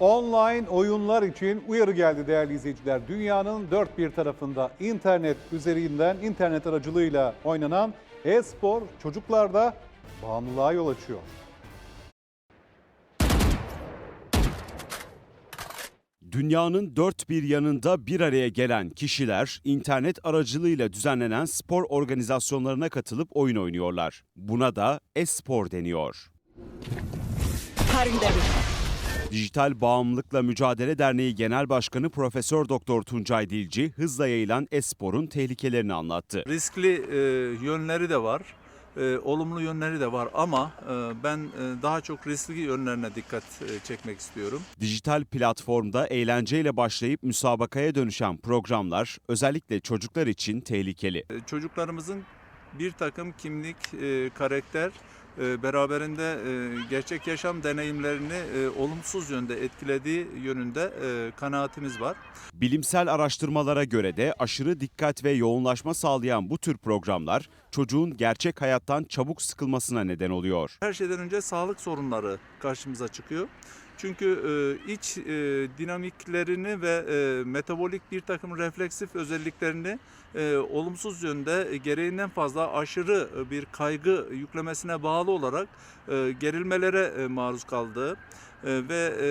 Online oyunlar için uyarı geldi değerli izleyiciler. Dünyanın dört bir tarafında internet üzerinden, internet aracılığıyla oynanan e-spor çocuklarda bağımlılığa yol açıyor. Dünyanın dört bir yanında bir araya gelen kişiler internet aracılığıyla düzenlenen spor organizasyonlarına katılıp oyun oynuyorlar. Buna da e-spor deniyor. Them. Dijital Bağımlılıkla Mücadele Derneği Genel Başkanı Profesör Doktor Tuncay Dilci hızla yayılan e-sporun tehlikelerini anlattı. Riskli e, yönleri de var, e, olumlu yönleri de var ama e, ben e, daha çok riskli yönlerine dikkat e, çekmek istiyorum. Dijital platformda eğlenceyle başlayıp müsabakaya dönüşen programlar özellikle çocuklar için tehlikeli. E, çocuklarımızın bir takım kimlik, e, karakter beraberinde e, gerçek yaşam deneyimlerini e, olumsuz yönde etkilediği yönünde e, kanaatimiz var. Bilimsel araştırmalara göre de aşırı dikkat ve yoğunlaşma sağlayan bu tür programlar çocuğun gerçek hayattan çabuk sıkılmasına neden oluyor. Her şeyden önce sağlık sorunları karşımıza çıkıyor. Çünkü e, iç e, dinamiklerini ve e, metabolik bir takım refleksif özelliklerini e, olumsuz yönde e, gereğinden fazla aşırı e, bir kaygı yüklemesine bağlı olarak e, gerilmelere e, maruz kaldığı e, ve e,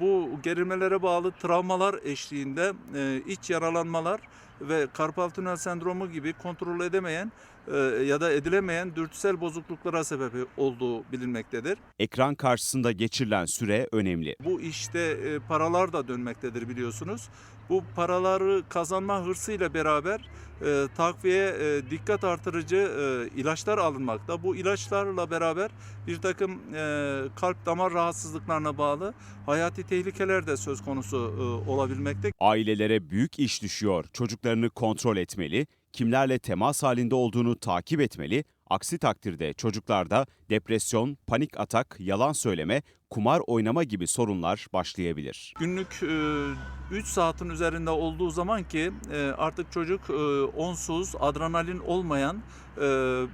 bu gerilmelere bağlı travmalar eşliğinde e, iç yaralanmalar ve karpal tünel sendromu gibi kontrol edemeyen e, ya da edilemeyen dürtüsel bozukluklara sebep olduğu bilinmektedir. Ekran karşısında geçirilen süre önemli. Bu işte e, paralar da dönmektedir biliyorsunuz. Bu paraları kazanma hırsıyla beraber e, takviye e, dikkat artırıcı e, ilaçlar alınmakta. Bu ilaçlarla beraber bir takım e, kalp damar rahatsızlıklarına bağlı hayati tehlikeler de söz konusu e, olabilmekte. Ailelere büyük iş düşüyor. Çocuklarını kontrol etmeli, kimlerle temas halinde olduğunu takip etmeli. Aksi takdirde çocuklarda depresyon, panik atak, yalan söyleme, kumar oynama gibi sorunlar başlayabilir. Günlük 3 saatin üzerinde olduğu zaman ki e, artık çocuk e, onsuz, adrenalin olmayan e,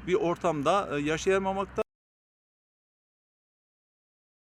bir ortamda e, yaşayamamakta.